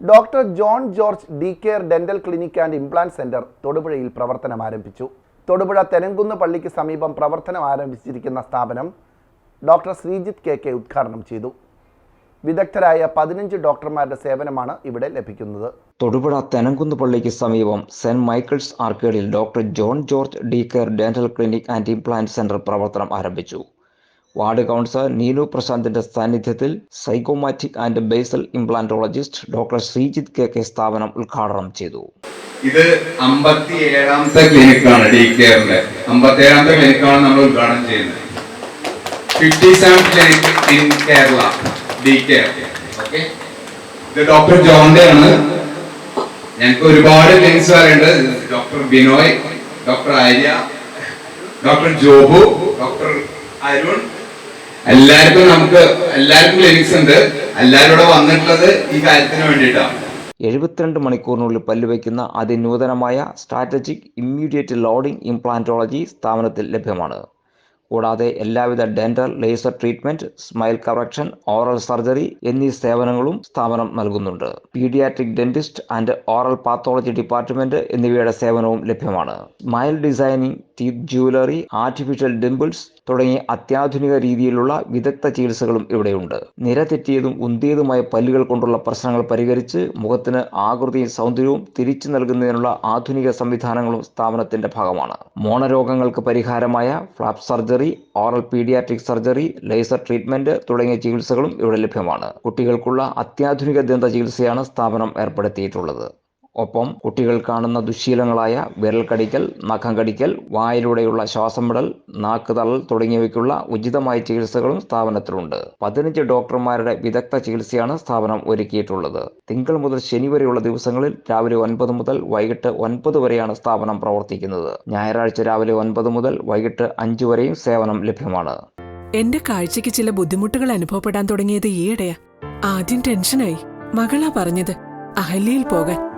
Doctor John George D care dental clinic and implant centre തൊടുപുഴയിൽ പ്രവർത്തനം ആരംഭിച്ചു. തൊടുപുഴ തെനങ്കുന്ന് പള്ളിക്ക് സമീപം പ്രവർത്തനം ആരംഭിച്ചിരിക്കുന്ന സ്ഥാപനം ഡോക്ടർ ശ്രീജിത്ത് കെ കെ ഉദ്ഘാടനം ചെയ്തു. വിദഗ്ധരായ പതിനഞ്ച് ഡോക്ടർമാരുടെ സേവനമാണ് ഇവിടെ ലഭിക്കുന്നത്. തൊടുപുഴ തെനങ്കുന്ന് പള്ളിക്ക് സമീപം saint Michael's ആർക്കേഡിൽ doctor John George D care dental clinic and implant centre പ്രവർത്തനം ആരംഭിച്ചു. വാർഡ് കൗൺസിലർ നീനു പ്രശാന്തിന്റെ സാന്നിധ്യത്തിൽ zygomatic and basal implantologist doctor Sreejith K K സ്ഥാപനം ഉദ്ഘാടനം ചെയ്തു. ഇത് അമ്പത്തി ഏഴാമത്തെ ക്ലിനിക്കാണ് ഡി കെയറിലെ അമ്പത്തി ഏഴാമത്തെ ക്ലിനിക്കാണ് നമ്മൾ ഉദ്ഘാടനം ചെയ്യുന്നത്. Fifty seven clinic in Kerala D care ഇത് ഡോക്ടർ ജോണിന്റെ ആണ് ഞങ്ങൾക്ക് ഒരുപാട് ക്ലിനിക്സ് പറയുന്നുണ്ട് doctor Binoy doctor Arya doctor Jobu doctor Arun എല്ലാവർക്കും നമുക്ക് എല്ലാവർക്കും ക്ലിനിക്സ് ഉണ്ട്. എല്ലാവരും വന്നിട്ടുള്ളത് ഈ കാര്യത്തിന് വേണ്ടിയിട്ടാണ്. എഴുപത്തിരണ്ട് മണിക്കൂറിനുള്ളിൽ പല്ലുവയ്ക്കുന്ന അതിനൂതനമായ സ്ട്രാറ്റജിക് ഇമ്മീഡിയറ്റ് ലോഡിംഗ് ഇംപ്ലാന്റോളജി സ്ഥാപനത്തിൽ ലഭ്യമാണ്. കൂടാതെ എല്ലാവിധ dental laser treatment smile correction oral surgery എന്നീ സേവനങ്ങളും സ്ഥാപനം നൽകുന്നുണ്ട്. Paediatric dentist and oral pathology department എന്നിവയുടെ സേവനവും ലഭ്യമാണ്. Smile designing teeth jewellery artificial dimples തുടങ്ങിയ അത്യാധുനിക രീതിയിലുള്ള വിദഗ്ധ ചികിത്സകളും ഇവിടെയുണ്ട്. നിര തെറ്റിയതും ഉന്തിയതുമായ പല്ലുകൾ കൊണ്ടുള്ള പ്രശ്നങ്ങൾ പരിഹരിച്ച് മുഖത്തിന് ആകൃതിയും സൗന്ദര്യവും തിരിച്ചു നൽകുന്നതിനുള്ള ആധുനിക സംവിധാനങ്ങളും സ്ഥാപനത്തിന്റെ ഭാഗമാണ്. മോണരോഗങ്ങൾക്ക് പരിഹാരമായ flap surgery oral paediatric surgery laser treatment തുടങ്ങിയ ചികിത്സകളും ഇവിടെ ലഭ്യമാണ്. കുട്ടികൾക്കുള്ള അത്യാധുനിക ദന്ത ചികിത്സയാണ് സ്ഥാപനം ഏർപ്പെടുത്തിയിട്ടുള്ളത്. ഒപ്പം കുട്ടികൾ കാണുന്ന ദുശീലങ്ങളായ വിരൽ കടിക്കൽ നഖം കടിക്കൽ വായിലൂടെയുള്ള ശ്വാസം വിടൽ നാക്ക് തള്ളൽ തുടങ്ങിയവയ്ക്കുള്ള ഉചിതമായ ചികിത്സകളും സ്ഥാപനത്തിലുണ്ട്. പതിനഞ്ച് ഡോക്ടർമാരുടെ വിദഗ്ധ ചികിത്സയാണ് സ്ഥാപനം ഒരുക്കിയിട്ടുള്ളത്. തിങ്കൾ മുതൽ ശനി വരെയുള്ള ദിവസങ്ങളിൽ രാവിലെ ഒൻപത് മുതൽ വൈകിട്ട് ഒൻപത് വരെയാണ് സ്ഥാപനം പ്രവർത്തിക്കുന്നത്. ഞായറാഴ്ച രാവിലെ ഒൻപത് മുതൽ വൈകിട്ട് അഞ്ചു വരെയും സേവനം ലഭ്യമാണ്. എന്റെ കാഴ്ചക്ക് ചില ബുദ്ധിമുട്ടുകൾ അനുഭവപ്പെടാൻ തുടങ്ങിയത് ഈയിടെയാ. ആദ്യം ടെൻഷനായി. മകളാ പറഞ്ഞത് അഹല്യയിൽ പോകാൻ.